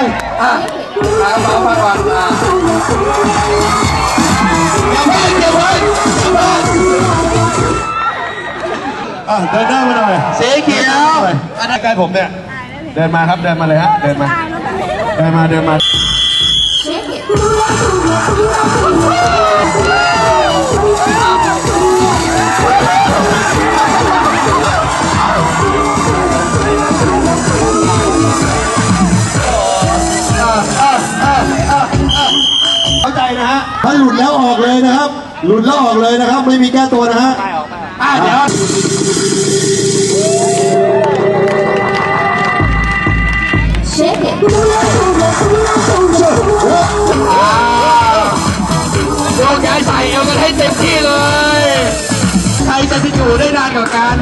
อะอะฟังฟังก่อนอะอย่าเพิ่งอย่าเพิ่งอย่าเพิ่งอะเดินหน้ามาหน่อยสีเขียวอันนั้นใกล้ผมเนี่ยเดินมาครับเดินมาเลยฮะเดินมาเดินมาเดินมา ถ้าหลุดแล้วออกเลยนะครับ หลุดแล้วออกเลยนะครับ ไม่มีแก้ตัวนะฮะอะเดี๋ยวโยกย้ายใส่เอวกันให้เต็มที่เลย ใครจะอยู่ได้นานกว่ากัน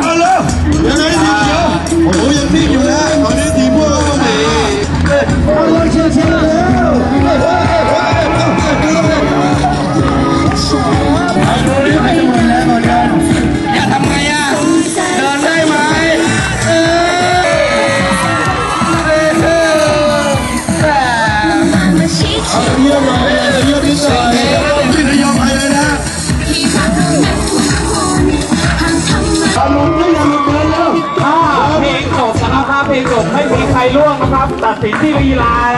เอาเร็วยังไงทีมเขียวโอ้โหยังนิ่งอยู่นะตอนนี้ทีมพวกเราก็มีเอาเลยเชียร์เชียร์แล้ว tiền tí bây là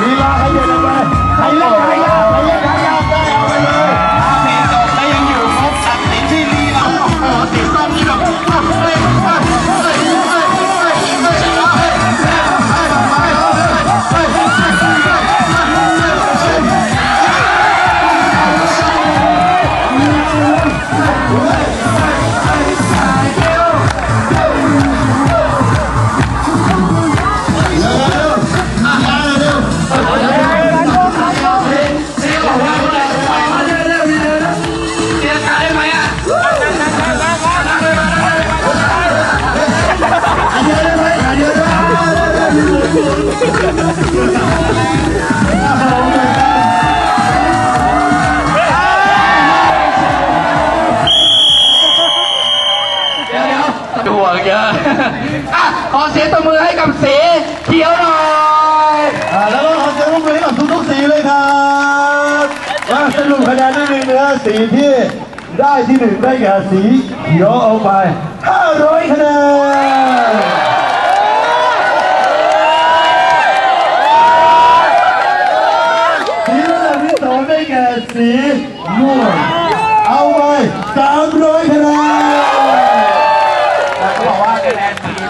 Vì là bây giờ là Thầy lắm thầy lắm Thầy lắm thầy lắm Đây ông ơi Ta tiền tổng đây. em nhiều phút Sạch tiền tí đi là Ở tiền tổng như là Right. ห่วงเยอะอะขอเสียงตบมือให้กับสีเขียวหน่อยอ่าแล้วก็ขอเสียงปรบมือให้กับทุกๆสีเลยครับมาสรุปคะแนนนิดนึงนะสีที่ได้ที่หนึ่งได้แก่สีเขียวเอาไป500คะแนน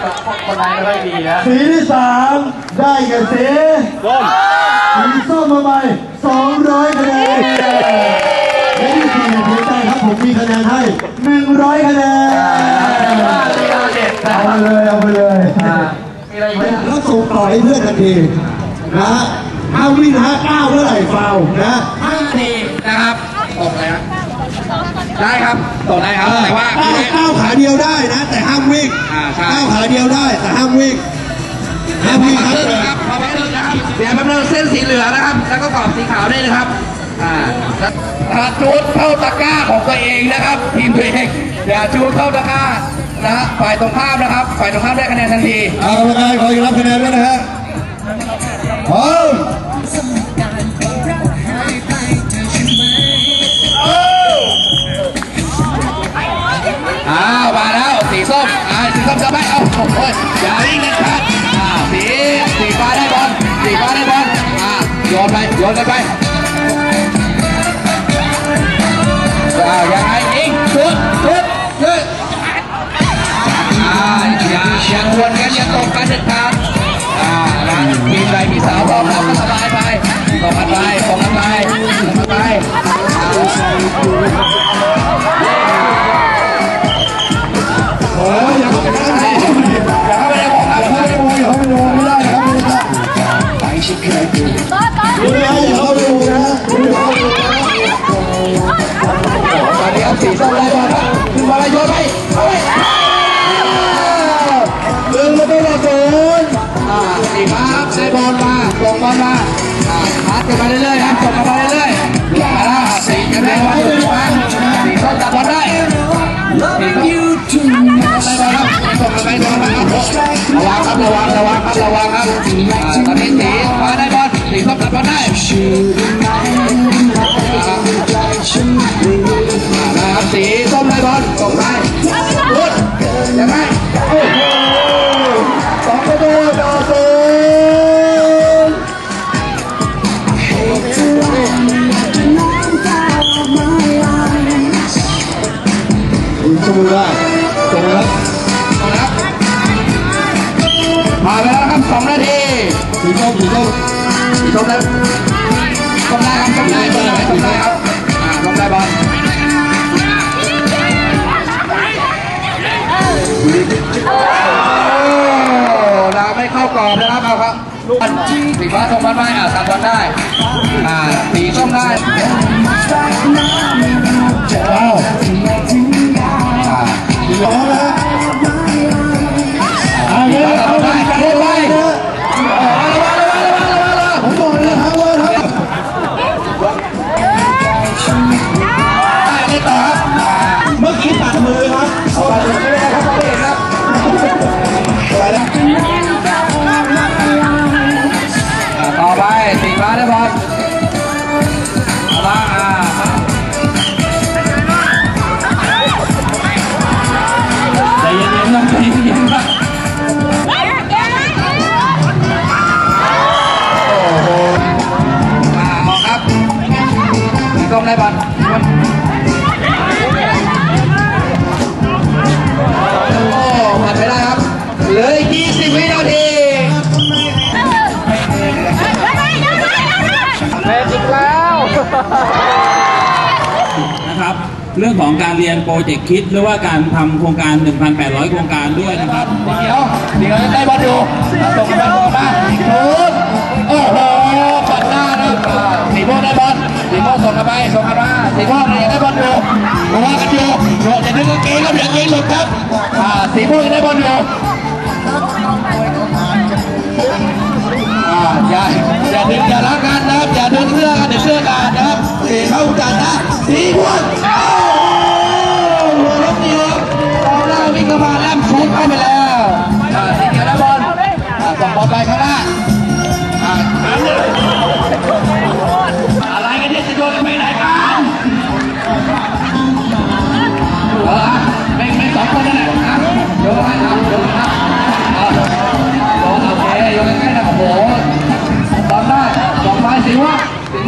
คะแนนสีแบบคนไทยไม่ค่อยดีนะสีที่สามได้แก่สีส้มสีส้มมาไป200คะแนนและที่สี่เสียใจครับผมมีคะแนนให้100คะแนนลีลาเด็ดนะเอาไปเลยเอาไปเลยมีอะไรอีกไหมแล้วส่งต่อให้เพื่อนทันทีนะฮะห้ามวิ่งนะฮะก้าวเมื่อไหร่ฟาวล์นะห้านาทีนะครับตกเลยนะ ได้ครับตกได้ครับแต่ว่าก้าวก้าวขาเดียวได้นะ แต่ห้ามวิ่งอ่าใช่ก้าวขาเดียวได้แต่ห้ามวิ่งห้ามวิ่งพอครับมาเริ่มนะครับพอมาเริ่มนะครับเดี๋ยวแป๊บนึงเส้นสีเหลืองนะครับ แล้วก็กรอบสีขาวได้นะครับ อ่าถ้าจูดเข้าตะกร้าของตัวเองนะครับทีมตัวเองอย่าจูดเข้าตะกร้านะฮะฝ่ายตรงข้ามนะครับ ฝ่ายตรงข้ามได้คะแนนทันทีเอากรรมการขอรับคะแนนด้วยนะ 摇摆，摇摆，摆 กันไปเรื่อยๆครับส่งกันไปเรื่อยๆมาแล้วสีจะได้บอลสีฟ้าสีส้มจับบอลได้สีส้มอะไรบ้างครับส่งมาไปส่งมาครับระวังครับระวังระวังครับระวังครับตอนนี้สีมาได้บอลสีส้มจับบอลได้ คุณสู้ได้ส่งครับนะครับผ่านไปแล้วครับสองนาทีสีส้มสีส้มชมได้ชมได้ครับชมได้เบอร์ไหนชมได้ครับอ่าชมได้บอลโอ้ดาวไม่เข้ากรอบนะครับเอาครับสีฟ้าส่งบอลไปอ่าตัดบอลได้อ่าสีส้มได้ เรื่องของการเรียนโปรเจกต์คิดหรือว่าการทำโครงการ 1,800 โครงการด้วยนะครับ เดี๋ยวเดี๋ยวจะได้บอลอยู่ส่งกันไปส่งมาชุดโอ้โหปัดหน้านะสีม่วงได้บอลสีม่วงส่งกันไปส่งกันมาสีม่วงยังได้บอลอยู่ระวังกันอยู่โดดจะดึงกางเกงครับเดี๋ยวกางเกงหลุดครับอ่าสีม่วงได้บอลอ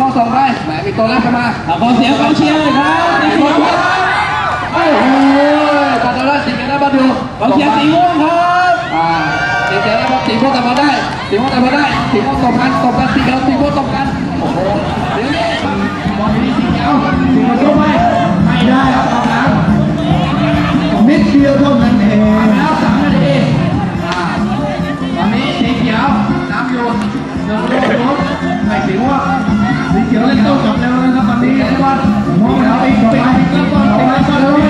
งสีม่วงส่งไปแหมมีตัวเล่นเข้ามาขอเสียงกองเชียร์หน่อยครับสีเขียวครับโอ้โหตัดตัวแรกสีเขียวได้บอลดูกองเชียร์สีม่วงครับอ่าสีเขียวได้บอลสีม่วงแต่บอลได้สีม่วงแต่บอลได้สีม่วงตบกันตบกันสีเขียวสีม่วงต เ